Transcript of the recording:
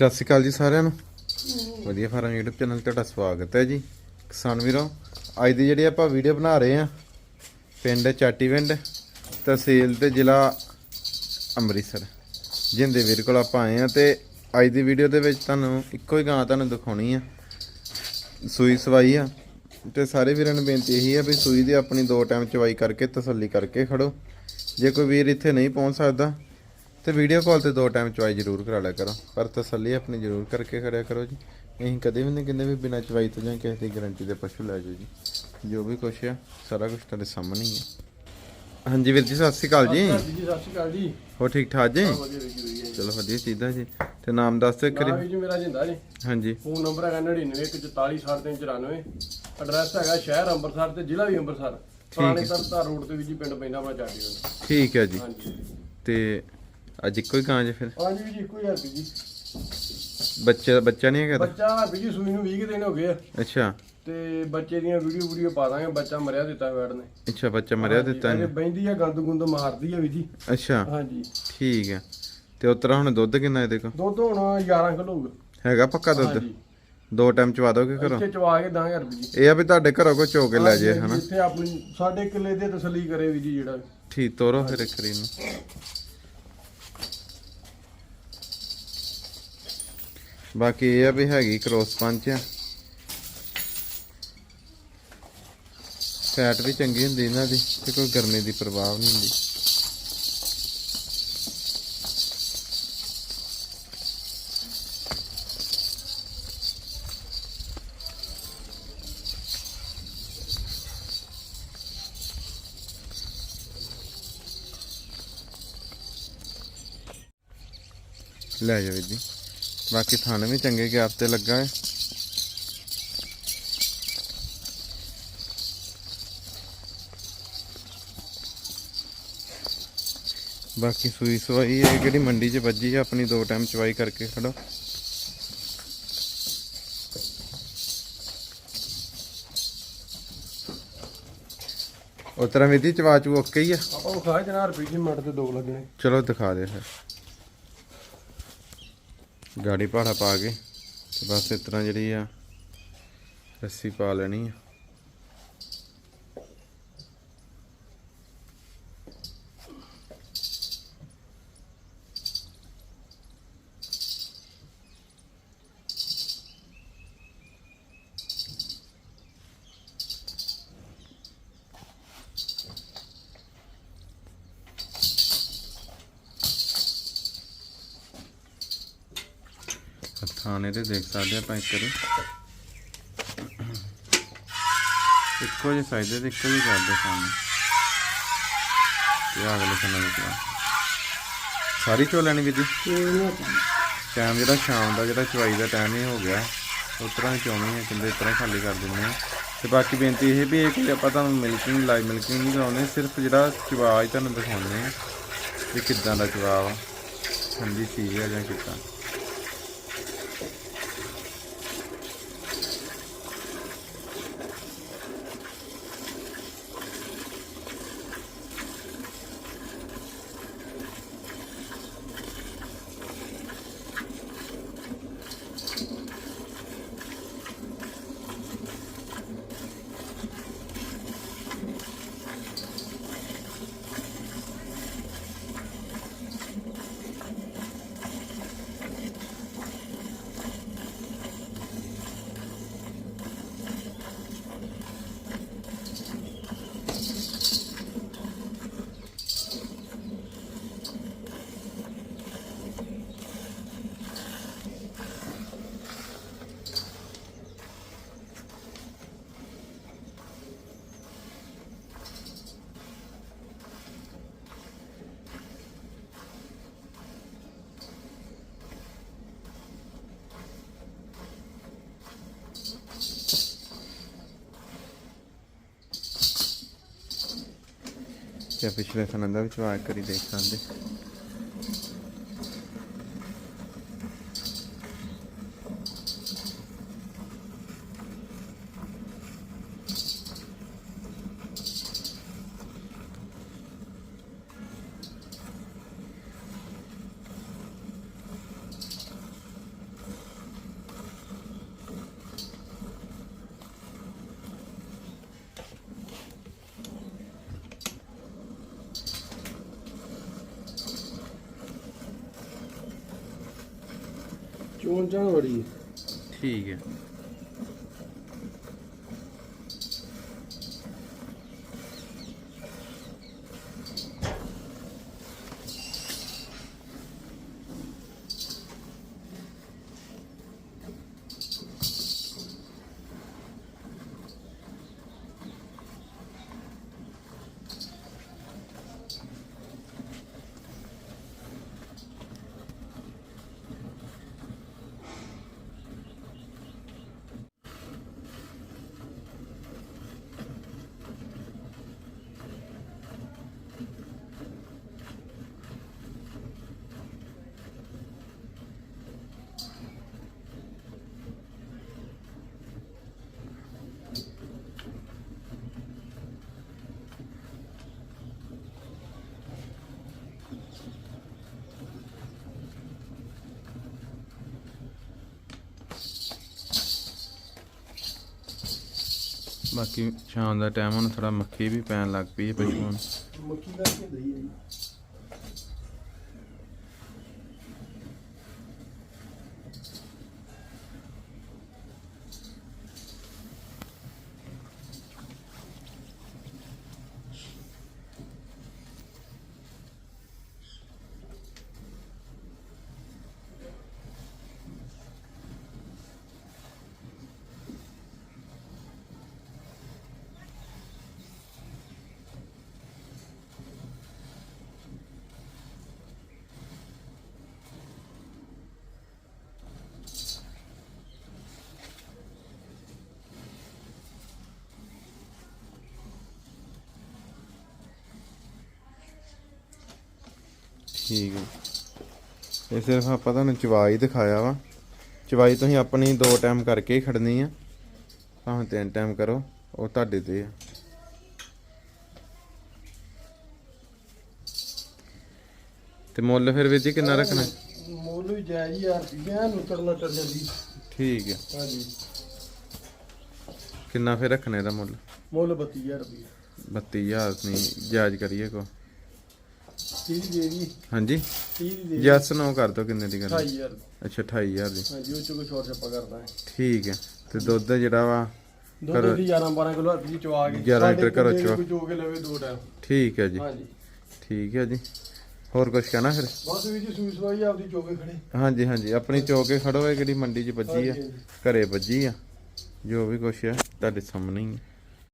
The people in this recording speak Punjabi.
ਸਤਿ ਸ਼੍ਰੀ ਅਕਾਲ ਜੀ ਸਾਰਿਆਂ ਨੂੰ। ਵਧੀਆ ਫਾਰਮ YouTube ਚੈਨਲ ਤੇ ਤੁਹਾਡਾ ਸਵਾਗਤ ਹੈ ਜੀ। ਕਿਸਾਨ ਵੀਰੋ, ਅੱਜ ਦੀ ਜਿਹੜੀ ਆਪਾਂ ਵੀਡੀਓ ਬਣਾ ਰਹੇ ਆ ਪਿੰਡ ਚਾਟੀਵਿੰਡ ਤਹਿਸੀਲ ਤੇ ਜ਼ਿਲ੍ਹਾ ਅੰਮ੍ਰਿਤਸਰ ਜਿੰਦੇ ਵੀਰ ਕੋਲ ਆਪਾਂ ਆਏ ਆ ਤੇ ਅੱਜ ਦੀ ਵੀਡੀਓ ਦੇ ਵਿੱਚ ਤੁਹਾਨੂੰ ਇੱਕੋ ਹੀ ਗਾਂ ਤੁਹਾਨੂੰ ਦਿਖਾਉਣੀ ਆ। ਸੂਈ ਸਵਾਈ ਆ। ਤੇ ਸਾਰੇ ਵੀਰਾਂ ਨੂੰ ਬੇਨਤੀ ਇਹੀ ਆ ਵੀ ਸੂਈ ਦੀ ਆਪਣੀ ਦੋ ਟਾਈਮ ਚਵਾਈ ਕਰਕੇ ਤਸੱਲੀ ਕਰਕੇ ਖੜੋ। ਜੇ ਕੋਈ ਵੀਰ ਇੱਥੇ ਨਹੀਂ ਪਹੁੰਚ ਸਕਦਾ ਤੇ ਵੀਡੀਓ ਕਾਲ ਤੇ ਦੋ ਟਾਈਮ ਚਵਾਈ ਜ਼ਰੂਰ ਕਰਾ ਲਿਆ ਕਰੋ। ਪਰ ਤਸੱਲੀ ਆਪਣੀ ਜ਼ਰੂਰ ਕਰਕੇ ਖੜਿਆ ਕਰੋ ਜੀ। ਅਸੀਂ ਕਦੇ ਵੀ ਨਹੀਂ ਕਹਿੰਦੇ ਵੀ ਬਿਨਾਂ ਚਵਾਈ ਤੋਂ ਜਾਂ ਕਿਸੇ ਦੀ ਗਾਰੰਟੀ ਦੇ ਪਸ਼ੂ ਲੈ ਜਾਓ ਜੀ। ਜੋ ਵੀ ਕੁਛ ਆ ਸਾਰਾ ਕੁਝ ਤੁਹਾਡੇ ਸਾਹਮਣੇ ਹੀ ਆ। ਹਾਂਜੀ ਵੀਰ ਜੀ ਸਤਿ ਸ਼੍ਰੀ ਅਕਾਲ ਜੀ। ਜੀ ਜੀ ਸਤਿ ਸ਼੍ਰੀ ਅਕਾਲ ਜੀ। ਹੋ ਠੀਕ ਠਾਕ ਜੀ? ਚਲੋ ਵਧੀਆ ਚੀਜ਼ਾਂ ਜੀ। ਤੇ ਨਾਮ ਦੱਸ ਦਿਓ ਕਰੀ ਜੀ ਮੇਰਾ ਜਿੰਦਾ ਜੀ। ਹਾਂਜੀ। ਫੋਨ ਨੰਬਰ ਹੈਗਾ 9914439394 ਐਡਰੈਸ ਹੈਗਾ ਸ਼ਹਿਰ ਅੰਮ੍ਰਿਤਸਰ ਤੇ ਜ਼ਿਲ੍ਹਾ ਵੀ ਅੰਮ੍ਰਿਤਸਰ। ਪੁਰਾਣੇ ਤਰਤਾ ਰੋਡ ਤੇ ਵੀ ਜੀ ਪਿੰਡ ਪੈਂਦਾ ਆਪਣਾ ਚਾਟੀ ਠੀਕ ਹੈ ਜੀ। ਹਾਂਜੀ। ਤੇ ਅੱਜ ਇੱਕੋ ਹੀ ਗਾਂ ਜੇ ਫਿਰ। ਹਾਂਜੀ ਜੀ ਇੱਕੋ ਹੀ ਹਰਪੀ ਜੀ। ਬੱਚੇ ਬੱਚਾ ਨਹੀਂ ਹੈਗਾ ਇਹਦਾ? ਬੱਚਾ ਹਰਪੀ ਜੀ ਸੂਈ ਨੂੰ 20 ਕੁ ਦਿਨ ਹੋ ਗਏ ਆ। ਅੱਛਾ। ਤੇ ਬੱਚੇ ਦੀਆਂ ਵੀਡੀਓ ਵੀਡੀਓ ਪਾ ਦਾਂਗੇ ਬੱਚਾ ਮਰਿਆ ਦਿੱਤਾ ਵੈੜ ਨੇ ਅੱਛਾ ਬੱਚਾ ਮਰਿਆ ਦਿੱਤਾ ਅਜੇ ਨੇ ਬੈਂਦੀ ਆ ਗੰਦ ਗੁੰਦ ਮਾਰਦੀ ਆ ਵੀ ਜੀ। ਅੱਛਾ। ਹਾਂਜੀ। ਠੀਕ ਹੈ ਤੇ ਉਤਰਾ ਹੁਣ ਦੁੱਧ ਕਿੰਨਾ ਇਹਦੇ ਕੋਲ? ਦੁੱਧ ਹੁਣ 11 ਕਿਲੋ ਹੋਊਗਾ ਹੈਗਾ ਪੱਕਾ ਦੁੱਧ? ਹਾਂਜੀ। ਦੋ ਟਾਈਮ ਚਵਾ ਦੋਗੇ ਘਰੋਂ? ਇੱਥੇ ਚਵਾ ਕੇ ਦਾਂਗੇ ਹਰਪੀ ਜੀ। ਇਹ ਆ ਵੀ ਤੁਹਾਡੇ ਘਰੋਂ ਕੋਈ ਚੋ ਕੇ ਲੈ ਜੇ ਹਾਂਜੀ, ਹਨਾ? ਇੱਥੇ ਆਪਣੀ ਸਾਡੇ ਕਿੱਲੇ ਦੇ ਤਸੱਲੀ ਕਰੇ ਵੀ ਜੀ ਜਿਹੜਾ। ਠੀਕ ਤੋਰੋ ਫਿਰ ਇੱਕ ਰੀ ਨੂੰ ਬਾਕੀ ਇਹ ਆ ਵੀ ਹੈਗੀ ਕ੍ਰੋਸ ਪੰਚ ਆ। ਫੈਟ ਵੀ ਚੰਗੀ ਹੁੰਦੀ ਇਹਨਾਂ ਦੀ ਤੇ ਕੋਈ ਗਰਮੀ ਦੀ ਪ੍ਰਭਾਵ ਨਹੀਂ ਹੁੰਦੀ। ਲੈ ਜਾਓ ਵੀਰ ਜੀ। ਬਾਕੀ ਥਾਣੇ ਵੀ ਚੰਗੇ ਗੈਪ ਤੇ ਲੱਗਾ ਹੈ। ਬਾਕੀ ਸੂਈ ਸਵਾਈ ਹੈ ਜਿਹੜੀ ਮੰਡੀ 'ਚ ਵੱਜੀ ਹੈ ਆਪਣੀ ਦੋ ਟਾਈਮ ਚਵਾਈ ਕਰਕੇ ਖੜੋ। ਉਤਰਾ ਵੀਰ ਜੀ ਚਵਾ ਚੂ ਓਕੇ ਹੀ ਆ। ਆਪਾਂ ਉਹ ਖਾਏ ਜਨਾ ਰੁਪਏ ਮਿੰਟ ਤੇ ਦੋ ਲੱਗਣੇ। ਚਲੋ ਦਿਖਾ ਦੇ ਫਿਰ। ਗਾੜੀ ਭਾੜਾ ਪਾ ਕੇ ਤੇ ਬਸ ਇਸ ਤਰ੍ਹਾਂ ਜਿਹੜੀ ਆ ਰੱਸੀ ਪਾ ਲੈਣੀ ਆ। ਥਾਣੇ ਤੇ ਦੇਖ ਸਕਦੇ ਆਪਾਂ ਇੱਕ ਵਾਰੀ। ਇੱਕੋ ਜਿਹੇ ਸਾਈਜ਼ ਦੇ ਇੱਕੋ ਜਿਹੇ ਕਰਦੇ ਸਾਹਮਣੇ ਤੇ ਆਹ ਅਗਲੇ ਖਾਨੇ ਵਿੱਚ ਸਾਰੀ ਚੋ ਲੈਣੀ ਵੀ ਜੀ? ਟਾਈਮ ਜਿਹੜਾ ਸ਼ਾਮ ਦਾ, ਜਿਹੜਾ ਚਵਾਈ ਦਾ ਟਾਈਮ ਹੀ ਹੋ ਗਿਆ। ਉਸ ਤਰ੍ਹਾਂ ਹੀ ਚੋਣੀ ਹੈ ਕਿੰਦੇ ਇਸ ਤਰ੍ਹਾਂ ਹੀ ਖਾਲੀ ਕਰ ਦਿੰਦੇ ਆ ਤੇ ਬਾਕੀ ਬੇਨਤੀ ਇਹ ਵੀ ਇਹ ਕਿ ਆਪਾਂ ਤੁਹਾਨੂੰ ਮਿਲਕਿੰਗ ਲਾਈਵ ਮਿਲਕਿੰਗ ਨਹੀਂ ਕਰਾਉਂਦੇ, ਸਿਰਫ ਜਿਹੜਾ ਚਵਾ ਤੁਹਾਨੂੰ ਦਿਖਾਉਂਦੇ ਆ ਵੀ ਕਿੱਦਾਂ ਦਾ ਚਵਾ ਵਾ। ਠੰਡੀ ਚੀਜ਼ ਹੈ ਜਾਂ ਕਿੱਦਾਂ? Yapışılı Efendim David ve Aykırı Beyefendi. 54 ਵਾਲੀ ਹੈ। ਠੀਕ ਹੈ। ਬਾਕੀ ਸ਼ਾਮ ਦਾ ਟਾਈਮ ਹੁਣ ਥੋੜਾ ਮੱਖੀ ਵੀ ਪੈਣ ਲੱਗ ਪਈ ਹੈ ਪਸ਼ੂਆਂ ਨੂੰ ਮੱਕੀ ਕਰਕੇ ਦਈ ਹੈ ਠੀਕ ਹੈ। ਇਹ ਸਿਰਫ ਆਪਾਂ ਤੁਹਾਨੂੰ ਚਵਾਈ ਦਿਖਾਇਆ ਵਾ। ਚਵਾਈ ਤੁਸੀਂ ਆਪਣੀ ਦੋ ਟਾਈਮ ਕਰਕੇ ਹੀ ਖੜਨੀ ਆ। ਭਾਵੇਂ ਤਿੰਨ ਟਾਈਮ ਕਰੋ ਉਹ ਤੁਹਾਡੇ ਤੇ ਆ। ਤੇ ਮੁੱਲ ਫਿਰ ਵੀਰ ਜੀ ਕਿੰਨਾ ਰੱਖਣਾ? ਮੁੱਲ ਵੀ ਜਾਇਜ਼ ਯਾਰ ਰੁਪਈਆ ਨੁੱਤਰ ਨੱਤਰ ਜਾਂਦੀ ਠੀਕ ਹੈ ਹਾਂਜੀ। ਕਿੰਨਾ ਫਿਰ ਰੱਖਣਾ ਇਹਦਾ ਮੁੱਲ? ਮੁੱਲ 32000 ਰੁਪਈਆ। 32000 ਨਹੀਂ ਜਾਇਜ਼ ਕਰੀਏ ਕੋ। 30 ਦੇ ਦੀ। ਹਾਂਜੀ। 30 ਦੀ ਦੇ। ਜੈਸ ਨੋ ਕਰ ਦੋ ਕਿੰਨੇ ਦੀ ਕਰਨੀ? 28000 ਅੱਛਾ 28000 ਦੀ। ਹਾਂਜੀ ਉਹ ਚ ਕੋਈ ਛੋਟ ਛੱਪਾ ਕਰਦਾ ਹੈ ਠੀਕ ਹੈ। ਤੇ ਦੁੱਧ ਜਿਹੜਾ ਵਾ ਦੁੱਧ ਦੀ 11 12 ਕਿਲੋ ਹੱਥ ਕੇ 11 ਸਾਡੇ ਲੀਟਰ ਘਰੋਂ। ਕੋਈ ਚੋ ਕੇ ਲਵੇ ਦੋ ਟਾਈਮ ਠੀਕ ਹੈ ਜੀ। ਹਾਂਜੀ। ਠੀਕ ਹੈ ਜੀ। ਹੋਰ ਕੁਝ ਕਹਿਣਾ ਫਿਰ? ਬਸ ਵੀ ਜੀ ਸੂਈ ਸਵਾਈ ਆਪਦੀ ਚੋ ਕੇ ਖੜੇ। ਹਾਂਜੀ ਹਾਂਜੀ। ਆਪਣੀ ਚੌਕੇ ਖੜੋ ਇਹ ਕਿਹੜੀ ਮੰਡੀ 'ਚ ਵੱਜੀ ਆ। ਘਰੇ ਵੱਜੀ ਆ। ਜੋ ਵੀ ਕੁਛ ਆ ਤੁਹਾਡੇ ਸਾਹਮਣੇ ਹੀ ਆ।